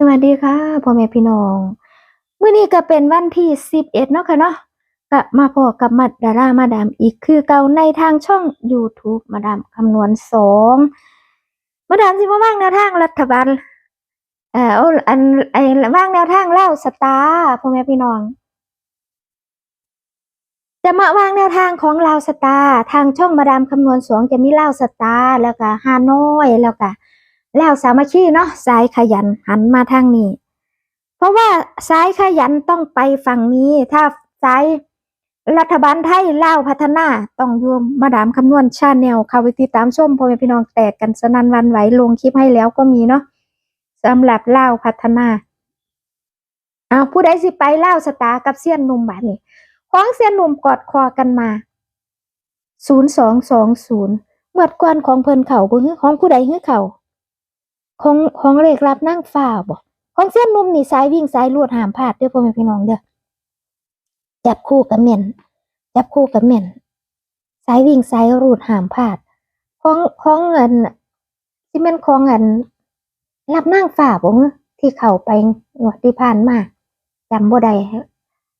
สวัสดีค่ะพ่อแม่พี่น้องเมื้อนี้ก็เป็นวันที่11เนาะค่ะเนาะก็มาพอกับมัดดารามาดามอีกคือเก่าในทางช่อง YouTube มาดามคำนวณสองมาดามสิมาว่างแนวทางรัฐบาลเอ่ออันไอ้ว่างแนวทางเล่าสตาร์พ่อแม่พี่น้อง จะมาวางแนวทางของลาวสตาร์ทางช่องมาดามคำนวณสองจะมีลาสตาร์แล้วก็ฮานอยแล้วก็ แลาวสามัคคีเนาะสายขยันหันมาทางนี้ เพราะว่าสายขยันต้องไปฝั่งนี้ ถ้าสายรัฐบาลไทยล่าวพัฒนาต้องอยวมมาดามคำนวณชาแนลเข้าไปติดตามชมพ่อแม่พี่น้องแตกกันสนันวันไหวลงคลิปให้แล้วก็มีเนาะสำหรับล่าวพัฒนาเอาผู้ใดสิไปล่าวสตาร์กับเซียนหนุ่มบาดนี้ของเสียนหนุ่มกอดคอกันมาศูนย์สองสองศูนย์เมื่อก่อนของเพิ่นเข่าบ่ฮือของผู้ใดฮือเข่า ของของเลขรับนั่งฟ้าบ่ของเสียนนุ่มนี่สายวิ่งสายลวดหามพลาดเด้อพ่อแม่พี่น้องเด้อจับคู่กับเม่นจับคู่กับเม่นสายวิ่งสายรูดหามพลาดของของเงินที่แม่นของเงินรับนั่งฟ้าบ่ที่เข้าไปงวดที่ผ่านมาจำบ่ได้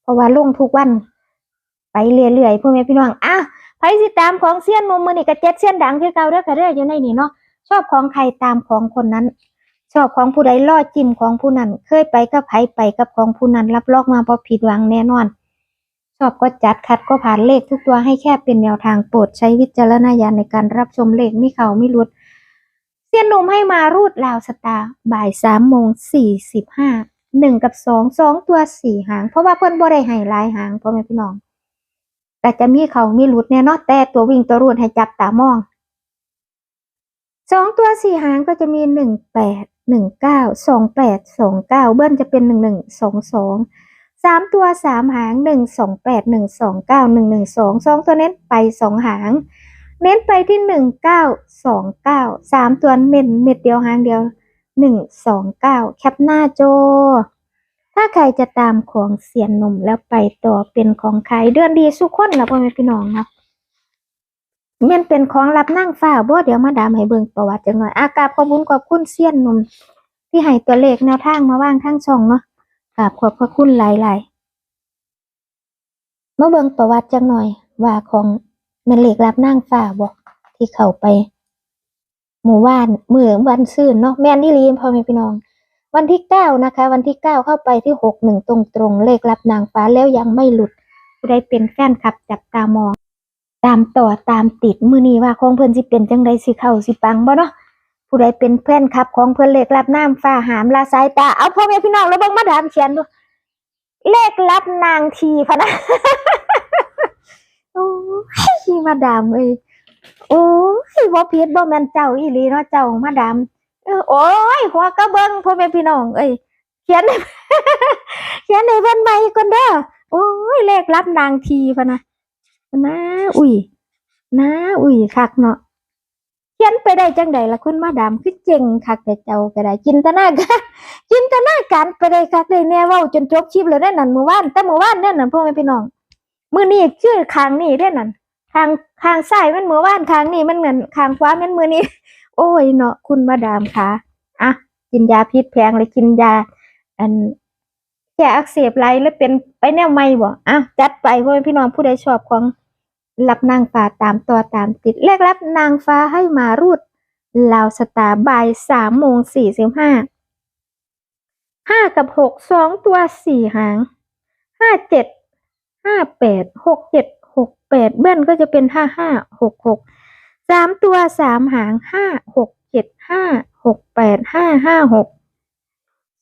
เพราะว่าลงทุกวัน ไปเรื่อยๆพ่อแม่พี่น้องอะไผสิตามของเซียนมุมมือนี่ก็เจ็ดเซียนดังคือเก่าเด้อค่ะเด้ออยู่ในนี่เนาะ ชอบของใครตามของคนนั้น ชอบของผู้ใดล่อจิ้มของผู้นั้น เคยไปกับไผไปกับของผู้นั้น รับรองมาบ่ผิดหวังแน่นอน ชอบก็จัดคัดก็ผ่านเลขทุกตัวให้แค่เป็นแนวทางโปรดใช้วิจารณญาณในการรับชมเลขไม่เขาไม่หลุดเซียนหนุ่มให้มารูดลาวสตาร์บ่ายสามโมงสี่สิบห้าหนึ่งกับสองสองตัวสี่หาง เพราะว่าเพิ่นบ่ได้ให้หลายหางพ่อแม่พี่น้อง แต่จะมีเขามีหลุดแน่นอนแต่ตัววิ่งตัวรูดให้จับตามอง สองตัวสี่หางก็จะมีหนึ่งแปดหนึ่งเก้าสองแปดสองเก้าเบิ้ลจะเป็นหนึ่งหนึ่งสองสองสามตัวสามหางหนึ่งสองแปดหนึ่งสองเก้าหนึ่งหนึ่งสองสองตัวเน้นไปสองหาง เน้นไปที่หนึ่งเก้าสองเก้าสามตัวเน้นเม็ดเดียวหางเดียวหนึ่งสองเก้าแคปหน้าโจ ถ้าใครจะตามของเสียนหนุ่มแล้วไปต่อเป็นของใครเดือนดีสุขคนและพ่อแม่พี่น้องนะ แมันเป็นของรับนั่งฟ้าบ่เดี๋ยวมาดามให้เบิ่งประวัติจังหน่อยอากาบขอบคุณขอบคุณเสียนหนุ่มที่ให้ตัวเลขแนวทางมาว่างทั้งช่องเนาะกราบขอบพระคุณหลายๆมาเบิ่งประวัติจังหน่อย ว่าของแมันเลขรับนั่งฟ้าบ่ที่เข้าไป หมู่บ้านเมื่อวันซื่นเนาะแม่นอี่ลีพ่อแม่พี่น้อง วันที่เก้านะคะ วันที่เก้าเข้าไปที่หกหนึ่งตรงตรงเลขรับนางฟ้าแล้วยังไม่หลุดผู้เป็นแฟนคลับจับตามอง ตามต่อตามติดมือนี้ว่าของเพื่อนสิเป็นจังใดสิเข้าสิปังบ่เนาะผู้ใดเป็นแฟนคลับของเพื่อนเลขรับน้ำฟ้าหามลาสายตาเอาพ่อแม่พี่น้องแล้วเบิ่งมาดามเขียนดูเลขรับนางทีพะนะโอ้ยมาดามเอ้ยโอ้ยบ่ผิดบ่แม่นเจ้าอีหลีเนาะเจ้ามาดามโอ้ยหัวกระเบิงพ่อแม่พี่น้องเอ้ยเขียนเขียนในเพิ่นใหม่ก่อนเด้อโอ้ยเลขรับนางทีพะนะ นะอุ้ยนะอุ้ยคักเนาะเขียนไปได้จังใดละคุณมาดามคือเจ๋งคักแต่เจ้าก็ได้จินตนาการจินตนาการไปได้คักได้แน่ว้าจนจบคลิปเลยได้นั่นเมื้อวานแต่เมื้อวานนั่นน่ะพ่อแม่พี่น้องมือนี้ชื่อข้างนี้ได้นั่นข้างข้างซ้ายมันเมื้อวานข้างนี้มันเหมือนข้างขวามันมือนี้โอ้ยเนาะคุณมาดามคะอะกินยาพิษแพงเลยกินยา อัน แก้อักเสบไรแล้วเป็นไปแนวใหม่บ่อะจัดไปพ่อแม่พี่น้องผู้ใดชอบของรับนางฟ้าตามต่อตามติดเลขรับนางฟ้าให้มารูดลาวสตาร์บ่ายสามโมงสี่สิบห้าห้ากับหกสองตัวสี่หางห้าเจ็ดห้าแปดหกเจ็ดหกแปดเบิ้ลก็จะเป็นห้าห้าหกหกสามตัวสามหางห้าหกเจ็ดห้าหกแปดห้าห้าหก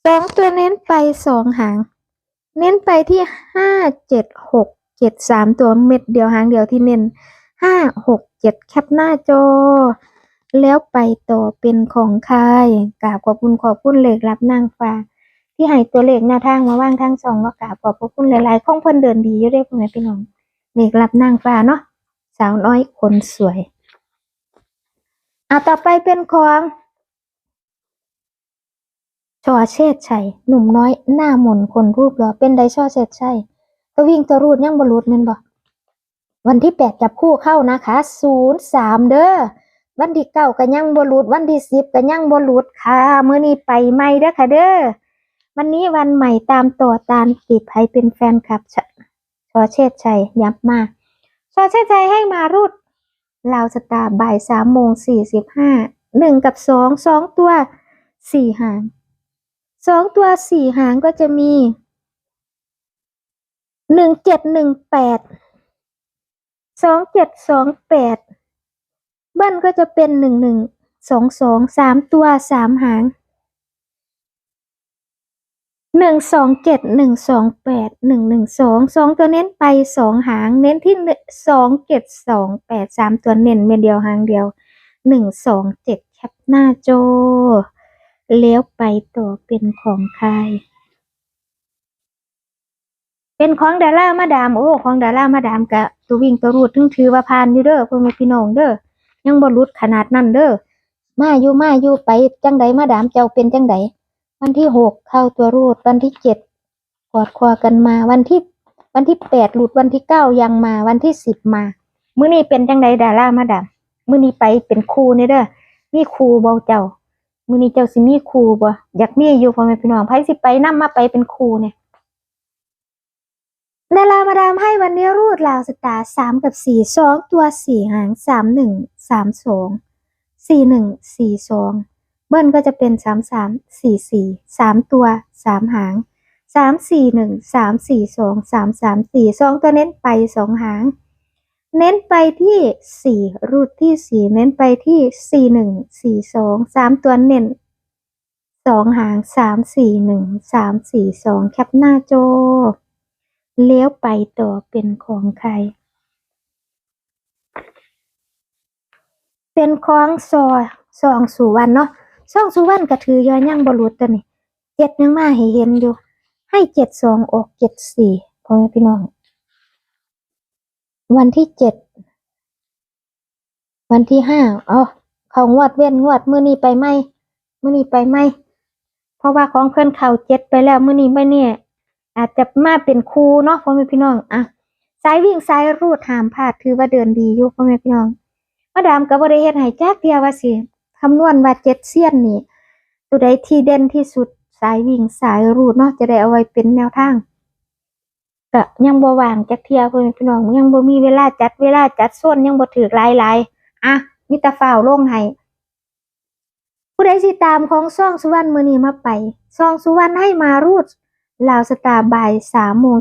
สองตัวเน้นไปสองหาง เน้นไปที่ห้าเจ็ดหกเจ็ดสามตัวเม็ดเดียวหางเดียวที่เน้นห้าหกเจ็ดแคปหน้าจอ แล้วไปต่อเป็นของใครกราบขอบคุณขอบคุณเลขรับนางฟ้าที่ให้ตัวเลขหน้าทางมาว่างทางสองก็กราบขอบพระคุณหลายๆของเพิ่นเดินดีอยู่เด้อพ่อแม่พี่น้องเลขรับนางฟ้าเนาะสาวน้อยคนสวยอะต่อไปเป็นของ ชอเชษชัยหนุ่มน้อยหน้าหมนคนรูปหล่อเป็นไดชอเชษชัยตัววิ่งตัวรูดยังบรูดแม่นบ่วันที่แปดจับคู่เข้านะคะศูนย์สามเด้อวันที่เก้าก็ยังบรูดวันที่สิบก็ยังบรูดค่ะมื้อนี้ไปใหม่เด้อค่ะเด้อวันนี้วันใหม่ตามต่อตามติดใครเป็นแฟนคลับชชอเชษชัยย้ำมากชอเชษชัยให้มารูดลาวสตาร์บ่ายสามโมงสี่สิบห้าหนึ่งกับสองสองตัวสี่หาง สองตัวสี่หางก็จะมีหนึ่งเจ็ดหนึ่งแปดสองเจ็ดสองแปดเบิ้ลก็จะเป็นหนึ่งหนึ่งสองสองสามตัวสามหางหนึ่งสองเจ็ดหนึ่งสองแปดหนึ่งหนึ่งสองสองตัวเน้นไปสองหางเน้นที่สองเจ็ดสองแปดสามตัวเน้นเม็ดเดียวหางเดียวหนึ่งสองเจ็ดแคปหน้าโจ เลี้ยวไปต่อเป็นของใคร เป็นของดารามาดาม โอ้ ของดารามาดามกะตัววิ่งตัวรูดถึงถือว่าผ่านอยู่เด้อพ่อแม่พี่น้องเด้อ ยังบ่รุดขนาดนั้นเด้อ มาอยู่มาอยู่ไปจังใดมาดามเจ้าเป็นจังใด วันที่หกเข้าตัวรูด วันที่เจ็ดกอดคอกันมา วันที่ วันที่แปดหลุด วันที่เก้ายังมา วันที่สิบมา มื้อนี้เป็นจังใดดารามาดาม มื้อนี้ไปเป็นครูเนี่เด้อ มีครูเบ่เจ้า มือนี้เจ้าสิมีครูบ่อยากมีอยู่พ่อแม่พี่น้องไผสิไปนำมาไปเป็นครูเนี่ยดารามาดามให้วันนี้รูดลาวสตาร์สามกับสี่สองตัวสี่หางสามหนึ่งสามสองสี่หนึ่งสี่สองเบิ้ลก็จะเป็นสามสามสี่สี่สามตัวสามหางสามสี่หนึ่งสามสี่สองสามสามสี่สองตัวเน้นไปสองหาง เน้นไปที่สี่รูดที่สี่เน้นไปที่สี่หนึ่งสี่สองสามตัวเน้นสองหางสามสี่หนึ่งสามสี่สองแคปหน้าโจเลี้ยวไปต่อเป็นของใคร เป็นของซอยซองสุวรรณเนาะซองสุวรรณก็ถือยอยังบรุษตัวนี้เจ็ดยังมาให้เห็นอยู่ ให้เจ็ดสองออกเจ็ดสี่พ่อแม่พี่น้อง วันที่เจ็ด วันที่ห้าอ๋อเขางวดเว้นงวดมื้อนี้ไปไหมมื้อนี้ไปไหมเพราะว่าของเพื่อนเขาเจ็ดไปแล้วมื้อนี้ไม่เนี่ยอาจจะมาเป็นครูเนาะพ่อแม่พี่น้องอะสายวิ่งสายรูดหามพลาดถือว่าเดินดีอยู่พ่อแม่พี่น้องมาดามก็บ่ได้เฮ็ดให้จักเที่ยว่าสิคำนวณว่าเจ็ดเซียนนี่ ตัวใดที่เด่นที่สุดสายวิ่งสายรูดเนาะจะได้เอาไว้เป็นแนวทาง ก็ยังบ่วางจักเทียเพิ่นพี่น้องยังบ่มีเวลาจัดเวลาจัดโซนยังบ่ถูกหลายอะมีแต่ฝ้าวลงให้ผู้ใดสิตามของซ่องสุวรรณมือนี้มาไปซ่องสุวรรณให้มารูดลาวสตาร์บ่าย3โมง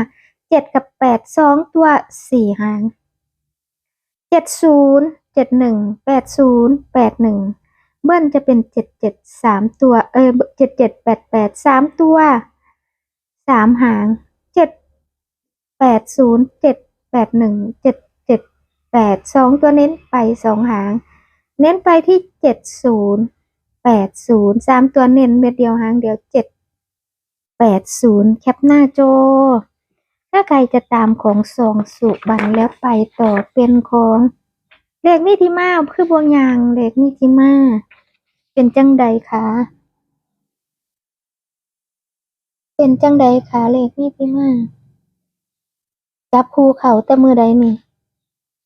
45 7กับ8 2ตัว4หางเจ็ดศูนย์เจ็ดหนึ่งแปดศูนย์แปดหนึ่งเบิ้ลจะเป็นเจ็ดเจ็ดสามตัวเออเจ็ดเจ็ดแปดแปดสามตัวสามหาง เจ็ดแปดศูนย์เจ็ดแปดหนึ่งเจ็ดเจ็ดแปดสองตัวเน้นไปสองหาง เน้นไปที่เจ็ดศูนย์แปดศูนย์สามตัวเน้นเม็ดเดียวหางเดียวเจ็ดแปดศูนย์แคปหน้าโจ ถ้าใครจะตามของสองสุบันแล้วไปต่อเป็นของเลขมิติมาคือบวงยางเลขมิติมาเป็นจังใดคะ เป็นจังใดคะเลขมิติมาจับภูเขาแต่มือใดนี่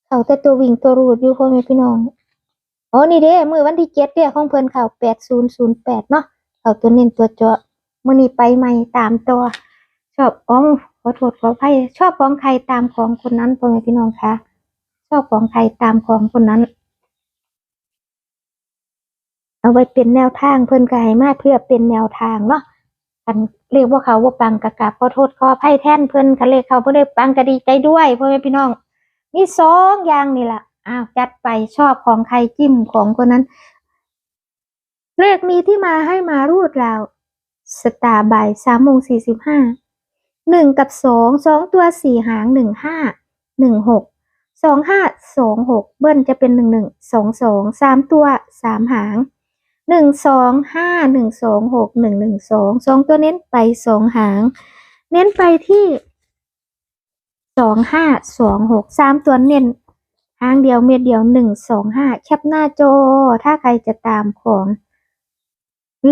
เขาแต่ตัววิ่งตัวรูดอยู่พ่อแม่พี่น้องอ๋อนี่เด้มือวันที่เจ็ดเด้ของเพิ่นเขาแปดศูนย์ศูนย์แปดเนาะเขาตัวเน้นตัวเจาะมือนี้ไปใหม่ตามตัว ชอบอ๋องขอโทษขออภัยชอบของใครตามของคนนั้นพ่อแม่พี่น้องคะชอบของใครตามของคนนั้น เอาไว้เป็นแนวทางเพิ่นก็ให้มาเพื่อเป็นแนวทางเนาะ กันเรียกว่าเขาว่าปังกะกราบขอโทษขออภัยแท่นเพิ่นคันเลขเขาเพิ่นได้ปังก็ดีใจด้วยพ่อแม่พี่น้องมีสองอย่างนี่แหละอ้าวจัดไปชอบของใครจิ้มของคนนั้น เลขมีที่มาให้มารูดราวสตาร์บ่ายสามโมงสี่สิบห้าหนึ่งกับสองสองตัวสี่หางหนึ่งห้าหนึ่งหกสองห้าสองหกเบิ้ลจะเป็นหนึ่งหนึ่งสองสองสามตัวสามหาง หนึ่งสองห้าหนึ่งสองหกหนึ่งหนึ่งสองสองตัวเน้นไปสองหาง เน้นไปที่สองห้าสองหกสามตัวเน้นหางเดียวเม็ดเดียวหนึ่งสองห้าแคปหน้าโจถ้าใครจะตามของ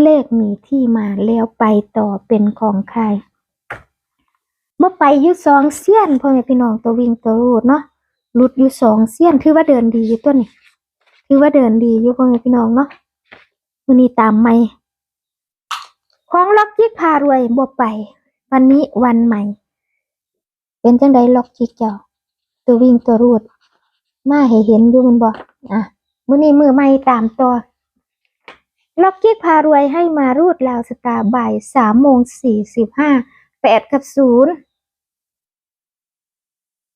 เลขมีที่มาแล้วไปต่อเป็นของใครเมื่อไปอยุสองเสี้ยนพ่อแม่พี่น้องตัววิ่งตัวรูดเนาะรุดอยู่สองเสี้ยนถือว่าเดินดีอยู่ตัวนี้ถือว่าเดินดีอยู่พ่อแม่พี่น้องเนาะ วันนี้ตามไม่ ของล็อกจิกพารวยบ่ไป วันนี้วันใหม่ เป็นจังใดล็อกจิกเจ้า ตัววิ่งตัวรูด มาให้เห็นอยู่มันบ่อะมือนี้มือใหม่ตามตัวล็อกจิกพารวยให้มารูดลาวสตาร์บ่ายสามโมงสี่สิบห้าแปดกับศูนย์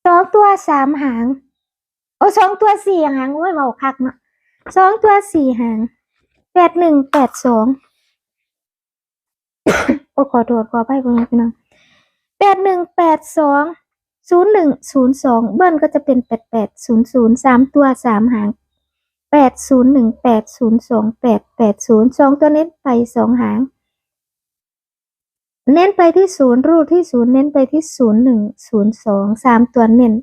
สองตัวสามหาง โอ้สองตัวสี่หางโอ้ยเมาคักเนาะสองตัวสี่หาง แปดหนึ่งแปดสองโอ้ขอโทษขอไปพ่อแม่พี่น้องแปดหนึ่งแปดสองศูนย์หนึ่งศูนย์สองเบิ้ลก็จะเป็นแปดแปดศูนย์ศูนย์สามตัวสามหางแปดศูนย์หนึ่งแปดศูนย์สองแปดแปดศูนย์สองตัวเน้นไปสองหาง เน้นไปที่ศูนย์รูดที่ศูนย์เน้นไปที่ศูนย์หนึ่งศูนย์สองสามตัวเน้น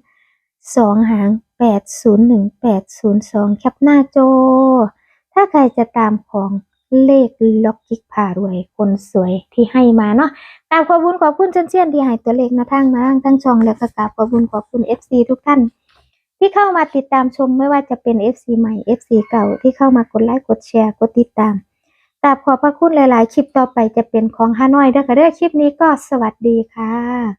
สองหางแปดศูนย์หนึ่งแปดศูนย์สองแคปหน้าโจ ถ้าใครจะตามของเลขล็อกจิกพารวยคนสวยที่ให้มาเนาะกราบขอบคุณขอบคุณเช่นเช่นที่ให้ตัวเลขมาทางมาทางทั้งช่องแล้วก็กราบขอบคุณขอบคุณ FC ทุกท่าน ที่เข้ามาติดตามชมไม่ว่าจะเป็น FC ใหม่ FC เก่าที่เข้ามากดไลค์กดแชร์กดติดตามกราบขอบพระคุณหลาย ๆ คลิปต่อไปจะเป็นของฮานอยเด้อค่ะเด้อคลิปนี้ก็สวัสดีค่ะ